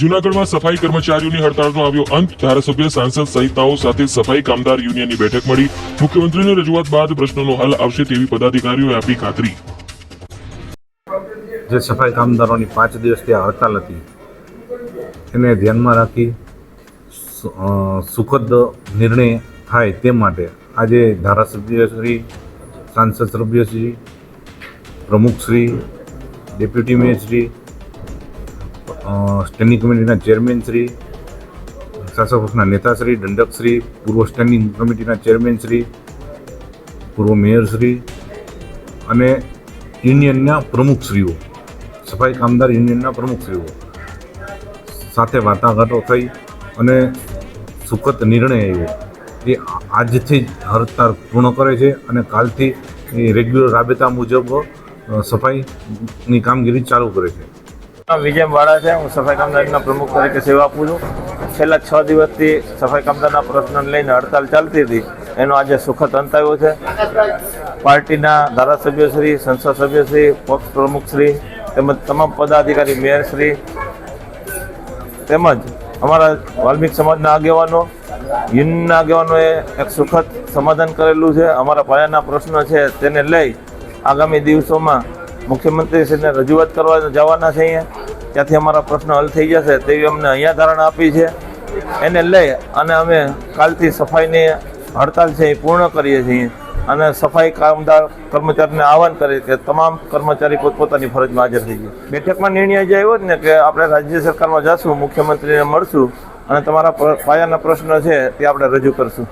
જૂનાગઢમાં સફાઈ કર્મચારીઓની હડતાળનો આવ્યો અંત. ધારાસભ્ય, સાંસદ સહિતનાઓ સાથે સફાઈ કામદાર યુનિયનની બેઠક મળી. મુખ્યમંત્રીને રજૂઆત બાદ પ્રશ્નોનો હલ આવશે તેવી પદાધિકારીઓએ આપી ખાતરી. જે સફાઈ કામદારોની પાંચ દિવસથી આ હડતાલ હતી, એને ધ્યાનમાં રાખી સુખદ નિર્ણય થાય તે માટે આજે ધારાસભ્યશ્રી, સાંસદ સભ્યશ્રી, પ્રમુખશ્રી, ડેપ્યુટી મેયરશ્રી સ્ટેન્ડિંગ કમિટીના ચેરમેનશ્રી શાસક પક્ષના નેતાશ્રી દંડકશ્રી પૂર્વ સ્ટેન્ડિંગ કમિટીના ચેરમેનશ્રી પૂર્વ મેયરશ્રી અને યુનિયનના પ્રમુખશ્રીઓ સફાઈ કામદાર યુનિયનના પ્રમુખશ્રીઓ સાથે વાટાઘાટો થઈ અને સુખદ નિર્ણય આવ્યો. એ આજથી જ હડતાળ પૂર્ણ કરે છે અને કાલથી એ રેગ્યુલર રાબેતા મુજબ સફાઈની કામગીરી ચાલુ કરે છે. વિજય વાળા છે. હું સફાઈ કામદારના પ્રમુખ તરીકે સેવા આપું છું. છેલ્લા છ દિવસથી સફાઈ કામદારના પ્રશ્નને લઈને હડતાલ ચાલતી હતી. એનો આજે સુખદ અંત આવ્યો છે. પાર્ટીના ધારાસભ્યશ્રી સંસદ સભ્યશ્રી પક્ષ પ્રમુખશ્રી તેમજ તમામ પદાધિકારી મેયરશ્રી તેમજ અમારા વાલ્મિક સમાજના આગેવાનો, યુનિયનના આગેવાનોએ એક સુખદ સમાધાન કરેલું છે. અમારા પાયાના પ્રશ્નો છે તેને લઈ આગામી દિવસોમાં મુખ્યમંત્રીશ્રીને રજૂઆત કરવા જવાના છે અહીંયા. ત્યાંથી અમારા પ્રશ્ન હલ થઈ જશે તેવી અમને અહીંયા ધારણા આપી છે. એને લઈ અને અમે કાલથી સફાઈની હડતાલ છે એ પૂર્ણ કરીએ છીએ. અને સફાઈ કામદાર કર્મચારીને આહવાન કરે કે તમામ કર્મચારી પોતપોતાની ફરજમાં હાજર થઈ જાય બેઠકમાં નિર્ણય જે આવ્યો ને કે આપણે રાજ્ય સરકારમાં જશું, મુખ્યમંત્રીને મળશું અને તમારા પાયાના પ્રશ્નો છે તે આપણે રજૂ કરશું.